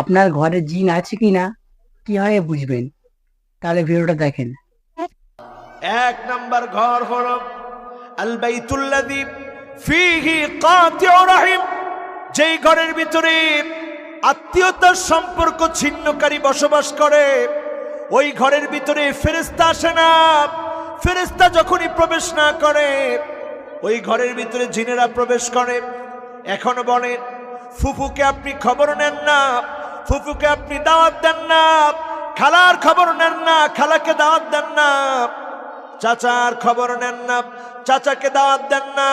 আপনার ঘরে জিন আছে কি না কীভাবে বুঝবেন। তাহলে ভিডিওটা দেখেন। এক নাম্বার ঘর হলো আল বাইতুল্লাযী ফীহি কাতিউ রহিম। যেই ঘরের ভিতরে আত্মীয়তার সম্পর্ক ছিন্নকারী বসবাস করে, ওই ঘরের ভিতরে ফেরেশতা আসে না। ফেরেশতা যখনই প্রবেশ না করে, ওই ঘরের ভিতরে জিনেরা প্রবেশ করে। এখন বলেন, ফুফুকে আপনি খবর নেন না। ফুফুকে আপনি দাওয়াত দেন না, খালার খবর নেন না, খালাকে দাওয়াত দেন না, চাচার খবর নেন না, চাচাকে দাওয়াত দেন না,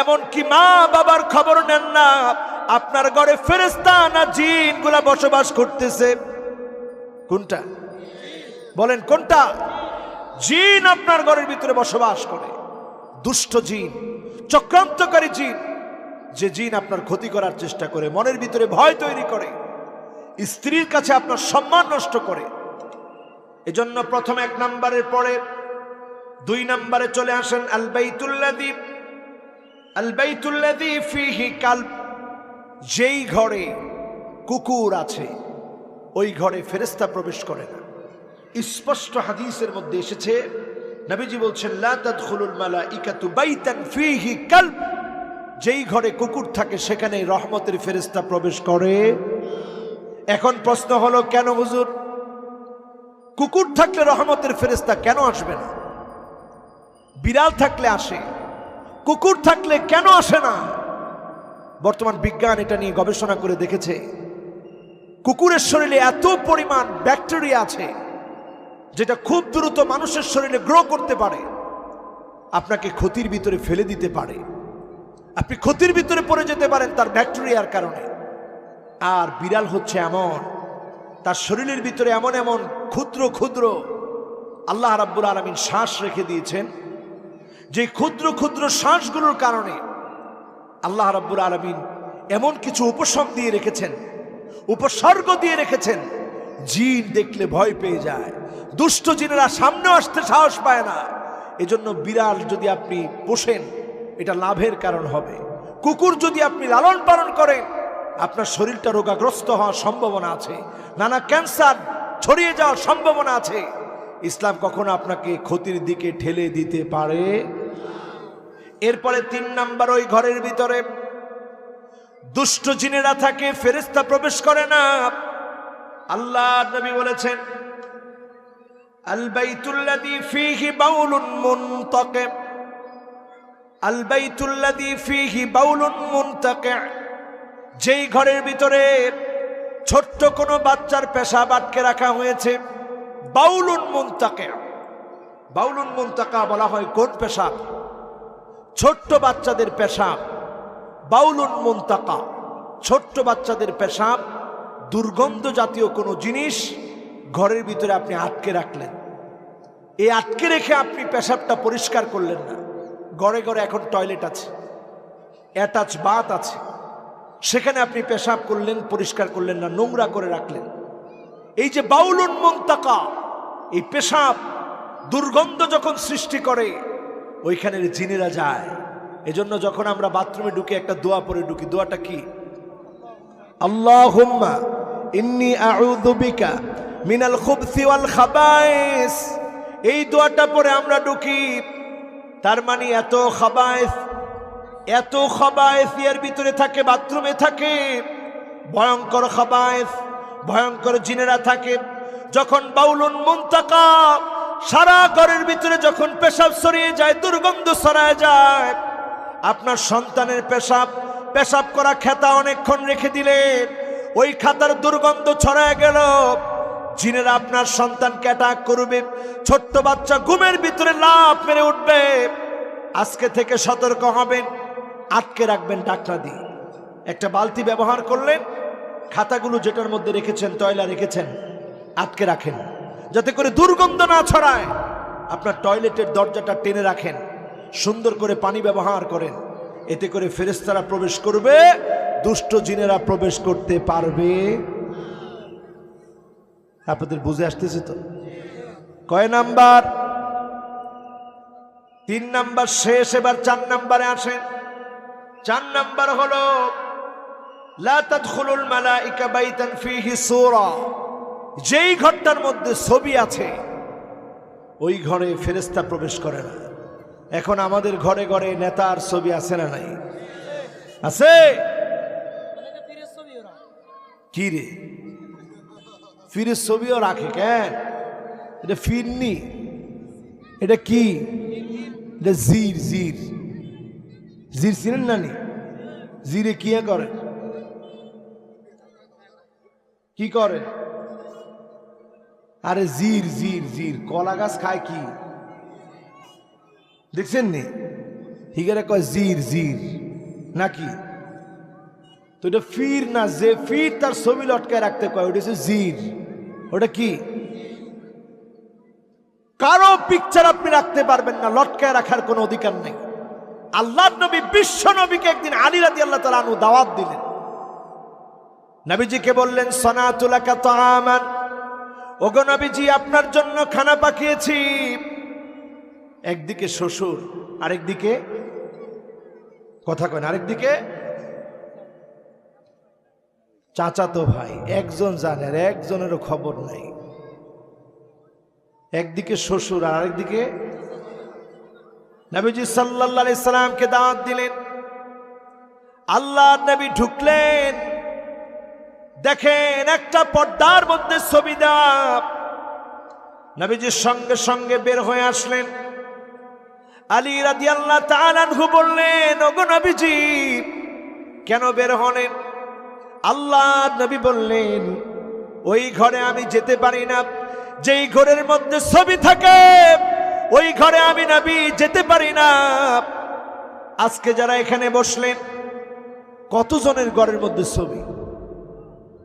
এমনকি মা বাবার খবর নেন না, আপনার ঘরে ফেরেস্তা না জিনগুলা বসবাস করতেছে। কোনটা? বলেন কোনটা? জিন আপনার ঘরের ভিতরে বসবাস করে। দুষ্ট জিন, চক্রান্তকারী জিন, যে জিন আপনার ক্ষতি করার চেষ্টা করে, মনের ভিতরে ভয় তৈরি করে। স্ত্রীর কাছে আপনার সম্মান নষ্ট করে। এজন্য প্রথম এক নাম্বারের পরে দুই নম্বরে চলে আসেন আল বাইতুল্লাদি আল বাইতুল্লাদি ফিহি কাল, যেই ঘরে কুকুর আছে, ওই ঘরে ফেরেস্তা প্রবেশ করে না। স্পষ্ট হাদিসের মধ্যে এসেছে, নবীজি বলছেন যেই ঘরে কুকুর থাকে সেখানে রহমতের ফেরেস্তা প্রবেশ করে। এখন প্রশ্ন হলো, কেন হুজুর? কুকুর থাকলে রহমতের ফেরেস্তা কেন আসবে না? বিড়াল থাকলে আসে, কুকুর থাকলে কেন আসে না? বর্তমান বিজ্ঞান এটা নিয়ে গবেষণা করে দেখেছে, কুকুরের শরীরে এত পরিমাণ ব্যাকটেরিয়া আছে, যেটা খুব দ্রুত মানুষের শরীরে গ্রো করতে পারে, আপনাকে ক্ষতির ভিতরে ফেলে দিতে পারে। আপনি ক্ষতির ভিতরে পড়ে যেতে পারেন তার ব্যাকটেরিয়ার কারণে। আর বিড়াল হচ্ছে এমন। তার শরীরের ভিতরে এমন এমন ক্ষুদ্র ক্ষুদ্র আল্লাহ রাব্বুল আলমিন শ্বাস রেখে দিয়েছেন। যে ক্ষুদ্র ক্ষুদ্র শ্বাসগুলোর কারণে আল্লাহ রাব্বুল আলমিন এমন কিছু উপশম দিয়ে রেখেছেন, উপসর্গ দিয়ে রেখেছেন। জিন দেখলে ভয় পেয়ে যায়, দুষ্ট জিনেরা সামনে আসতে সাহস পায় না। এজন্য বিড়াল যদি আপনি পোষেন, এটা লাভের কারণ হবে। কুকুর যদি আপনি লালন পালন করেন আপনার শরীরটা রোগাগ্রস্ত হওয়ার সম্ভাবনা আছে। নানা ক্যান্সার ছড়িয়ে যাওয়ার সম্ভাবনা আছে। ইসলাম কখনো আপনাকে ক্ষতির দিকে ঠেলে দিতে পারে। এরপরে তিন নাম্বার, ওই ঘরের ভিতরে দুষ্ট জিনেরা থাকে ফেরেস্তা প্রবেশ করে না। আল্লাহ নবী বলেছেন, আল বাইতুল্লাযী ফীহি বাউলুন মুনতাকিব আল বাইতুল্লাযী ফীহি বাউলুন মুনতাকি। যেই ঘরের ভিতরে ছোট্ট কোনো বাচ্চার পেশাব আটকে রাখা হয়েছে, বাউলুন মুনতাকি। বাউলুন মুনতাকা বলা হয় কোন পেশাব? ছোট্ট বাচ্চাদের পেশাব, বাউলুন মুনতাকা। ছোট্ট বাচ্চাদের পেশাব, দুর্গন্ধ জাতীয় কোনো জিনিস ঘরের ভিতরে আপনি আটকে রাখলেন। এই আটকে রেখে আপনি পেশাবটা পরিষ্কার করলেন না। ঘরে ঘরে এখন টয়লেট আছে, অ্যাটাচ বাথ আছে। সেখানে আপনি পেশাব করলেন, পরিষ্কার করলেন না, নোংরা করে রাখলেন। এই যে বাউলুন মন্তাকা, এই পেশাব দুর্গন্ধ যখন সৃষ্টি করে ওইখানের জিনেরা যায়। এজন্য যখন আমরা বাথরুমে ঢুকে একটা দোয়া পরে ঢুকি, দোয়াটা কি? আউযু বিকা মিনাল খাবাইস। এই দোয়াটা পরে আমরা ঢুকি, তার মানে এত খাবাইস এত খাবাইস এর ভিতরে থাকে, বাথরুমে থাকে, ভয়ঙ্কর খাবাইস ভয়ঙ্কর জিনেরা থাকে। যখন বাউলুন মুনতাকা সারা ঘরের ভিতরে যখন পেশাব ছড়িয়ে যায়, দুর্গন্ধ ছড়ায় যায়, আপনার সন্তানের পেশাব পেশাব করা খেতা অনেকক্ষণ রেখে দিলেন ওই খাতার দুর্গন্ধ ছড়ায় গেল। জিনেরা আপনার সন্তানকে অ্যাটাক করবে, ছোট্ট বাচ্চা ঘুমের ভিতরে লাভ মেরে উঠবে। আজকে থেকে সতর্ক হবেন। আটকে রাখবেন টাকরা দিয়ে। একটা বালতি ব্যবহার করলেন, খাতাগুলো যেটার মধ্যে রেখেছেন টয়লা রেখেছেন, আটকে রাখেন। যাতে করে দুর্গন্ধ না ছড়ায়। আপনার টয়লেটের দরজাটা টেনে রাখেন, সুন্দর করে পানি ব্যবহার করেন। এতে করে ফেরেস্তারা প্রবেশ করবে, দুষ্ট জিনেরা প্রবেশ করতে পারবে। আপনাদের বুঝে আসতেছে তো? কয় নাম্বার? তিন নাম্বার শেষ, এবার চার নাম্বারে আসেন। চার নাম্বার হলো যেই ঘরটার মধ্যে ছবি আছে, ওই ঘরে ফেরেশতা প্রবেশ করে না। এখন আমাদের ঘরে ঘরে নেতার ছবি আছে না নাই? আছে? কি রে? ফিরের ছবিও রাখে কেন? এটা ফিরনি? এটা কি? এটা জির জির। জির চিনেন না নি জিরে কি করে কি করে আরে জির জির জির কলা গাছ খায় কি দেখছেন নি হিগারে কয় জির জির নাকি তো এটা ফির না যে ফির তার ছবি লটকায় রাখতে কয় ওটা হচ্ছে জির ওটা কি কারও পিকচার আপনি রাখতে পারবেন না লটকায় রাখার কোনো অধিকার নেই আল্লাহ নবী বিশ্ব নবীকে একদিন আলী রাতি আল্লাহ তালা আনু দাওয়াত দিলেন। নবীজিকে বললেন সনাতুলাকা তামান ওগো নবীজি আপনার জন্য খানা পাকিয়েছি। একদিকে শ্বশুর আরেকদিকে কথা কয় না, আরেকদিকে চাচাতো ভাই একজন জানে একজনেরও খবর নাই। একদিকে শ্বশুর আর আরেকদিকে নবীজি সাল্লাল্লাহু আলাইহি সাল্লামকে দাওয়াত দিলেন। আল্লাহ নবী ঢুকলেন। দেখেন একটা পর্দার মধ্যে ছবি দেওয়া। নবীজির সঙ্গে সঙ্গে বের হয়ে আসলেন। আলী রাদিয়াল্লাহ তাআলাহু বললেন, ওগো নবীজি, কেন বের হলেন? আল্লাহ নবী বললেন, ওই ঘরে আমি যেতে পারি না। যেই ঘরের মধ্যে ছবি থাকে ওই ঘরে আমি নবী যেতে পারি না। আজকে যারা এখানে বসলেন, কতজনের ঘরের মধ্যে ছবি?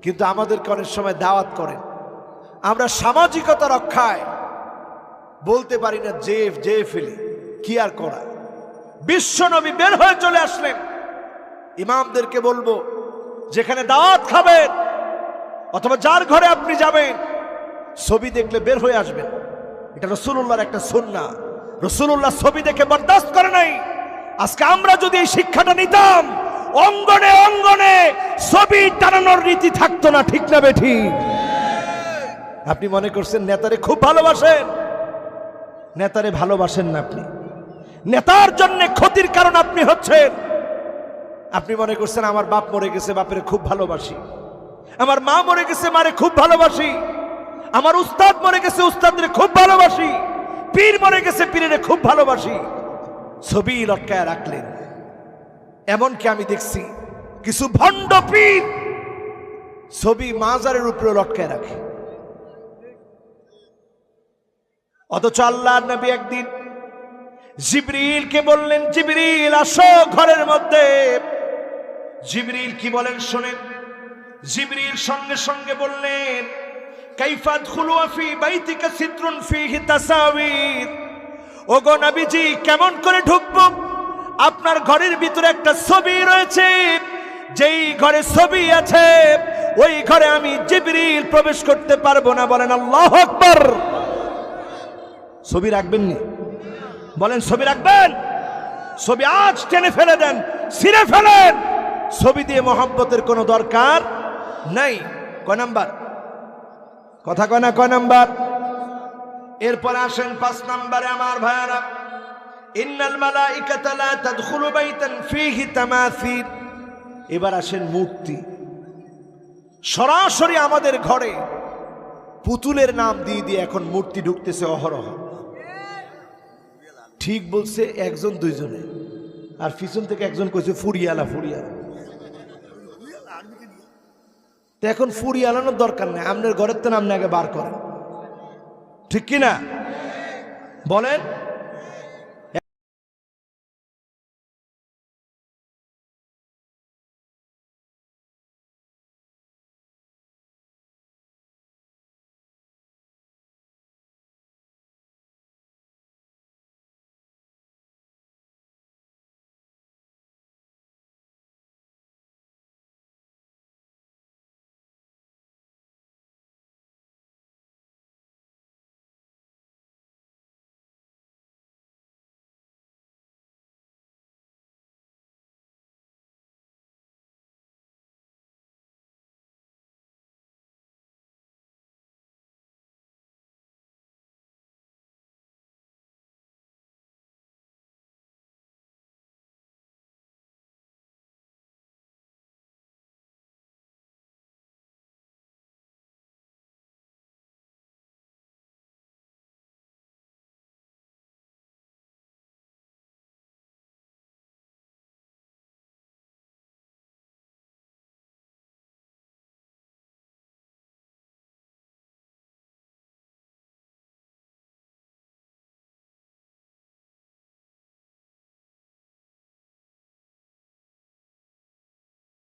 কিন্তু আমাদেরকে অনেক সময় দাওয়াত করেন। আমরা সামাজিকতা রক্ষায় বলতে পারি না, যে যে ফেলি, কি আর করা? বিশ্ব নবী বের হয়ে চলে আসলেন। ইমামদেরকে বলব, যেখানে দাওয়াত খাবেন, অথবা যার ঘরে আপনি যাবেন, ছবি দেখলে বের হয়ে আসবেন। এটা রসুল্লাহর একটা সন্না রসুল্লাহ ছবি দেখে বরদাস্ত করে নাই। আজকে আমরা যদি এই শিক্ষাটা নিতাম, অঙ্গনে অঙ্গনে ছবি টানানোর রীতি থাকতো না, ঠিক না বেঠি? আপনি মনে করছেন নেতারে খুব ভালোবাসেন? নেতারে ভালোবাসেন না আপনি। নেতার জন্য ক্ষতির কারণ আপনি হচ্ছেন। আপনি মনে করছেন আমার বাপ মরে গেছে, বাপের খুব ভালোবাসি। আমার মা মরে গেছে, মারে খুব ভালোবাসি। আমার উস্তাদ মরে গেছে উস্তাদের খুব ভালোবাসি। পীর মরে গেছে, পীরের খুব ভালোবাসি। ছবি লটকায় রাখলেন। এমনকি আমি দেখছি, কিছু ভণ্ড পীর ছবি মাজারের উপরে লটকায় রাখে। অথচ আল্লাহ নবী একদিন জিবরিলকে বললেন, জিবরিল, আসো ঘরের মধ্যে। জিবরিল কি বলেন, শোনেন। জিবরিল সঙ্গে সঙ্গে বললেন কাইফাত খুলুয়া ফি বাইতিকা সিত্রুন ফিহি তাসাবির ওগো নবীজি, কেমন করে ঢুকবো? আপনার ঘরের ভিতরে একটা ছবি রয়েছে। যেই ঘরে ছবি আছে, ওই ঘরে আমি জিবরিল প্রবেশ করতে পারব না। বলেন আল্লাহ আকবার। ছবি রাখবেন নি? বলেন, ছবি রাখবেন? ছবি আজ টেনে ফেলে দেন, ছিঁড়ে ফেলেন। ছবি দিয়ে মহব্বতের কোনো দরকার নাই। কয় নাম্বার? কথা না, কয় নাম্বার? এরপর আসেন পাঁচ নাম্বারে আমার ভাইয়ারা। ইন্নাল মালাইকাতা লা তাদখুলু বাইতান ফীহি তামাসিল এবার আসেন মূর্তি। সরাসরি আমাদের ঘরে পুতুলের নাম দিয়ে দিয়ে এখন মূর্তি ঢুকতেছে অহরহ। ঠিক বলছে একজন দুইজনে। আর পিছন থেকে একজন কইছে ফুরিয়ালা ফুরিয়ালা তো এখন ফুরিয়ালানোর দরকার নেই আপনার ঘরের তো নাম আগে বার করেন। ঠিক কিনা? বলেন?